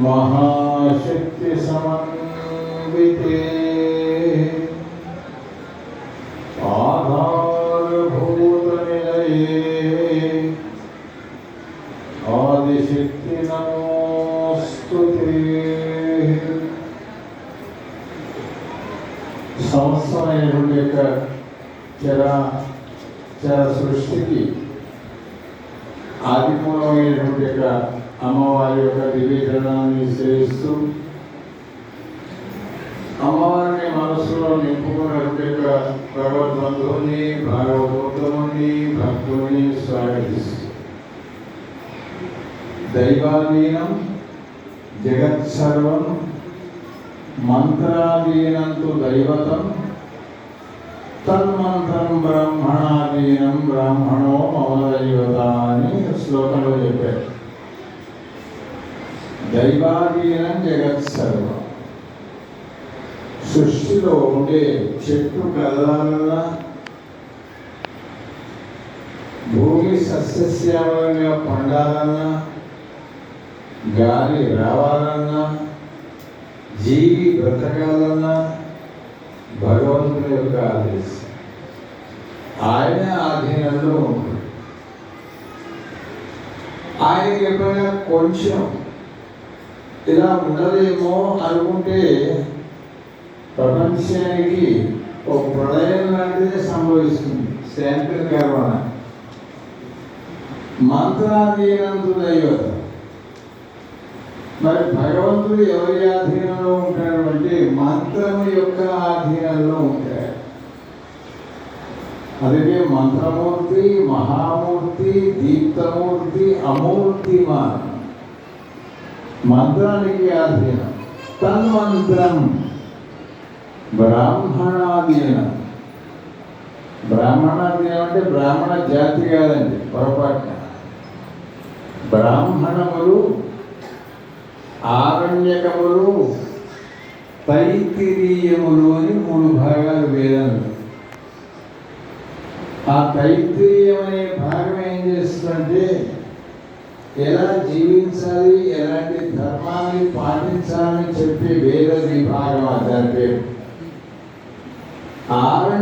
महाशक्ति समन्विते आधारभूतनिलये आदिशक्ति नमोऽस्तु ते సంవత్సరమైనటువంటి యొక్క చర చర సృష్టికి ఆదిమూలమైనటువంటి యొక్క అమ్మవారి యొక్క దివ్యచరణాన్ని సేవిస్తూ అమ్మవారిని మనసులో నింపుకున్నటువంటి యొక్క భగవద్బంధువుని భాగవతోత్తముని భక్తుని స్వాగతిస్తూ దైవాధీనం జగత్సర్వం మంత్రాధీనంతు దైవతం తన్మంత్రం బ్రహ్మణాధీనం బ్రాహ్మణో మమ దైవత శ్లోకంలో చెప్పారు. దైవాధీనం జగత్ సర్వం. సృష్టిలో ఉండే చెట్టు కదలాలన్నా భూమి సస్యశ్యామలంగా పండాలన్నా గాలి రావాలన్నా జీవి బ్రతకాలన్నా భగవంతుని యొక్క ఆదేశం. ఆయన ఆధీనంలో ఉంటుంది. ఆయనకి ఎప్పుడైనా కొంచెం ఇలా ఉండదేమో అనుకుంటే ప్రపంచానికి ఒక ప్రళయం లాంటిదే సంభవిస్తుంది. శాంతి కరోనా మంత్రాధీనంతుడు అయ్యారు. మరి భగవంతుడు ఎవరి ఆధీనంలో ఉంటాడు అంటే మంత్రము యొక్క ఆధీనంలో ఉంటాడు. అలాగే మంత్రమూర్తి మహామూర్తి దీప్తమూర్తి అమూర్తిమాన్. మంత్రానికి అధీనం తన్మంత్రం. బ్రాహ్మణాధీనం. బ్రాహ్మణాధీనం అంటే బ్రాహ్మణ జాతి కాదండి పొరపాటున. బ్రాహ్మణములు ఆరణ్యకములు తైతిరీయములు అని మూడు భాగాలు వేదాలు. ఆ తైత్రీయం అనే భాగం ఏం చేస్తుందంటే ఎలా జీవించాలి ఎలాంటి ధర్మాన్ని పాటించాలని చెప్పి వేద విభాగం దాని పేరు.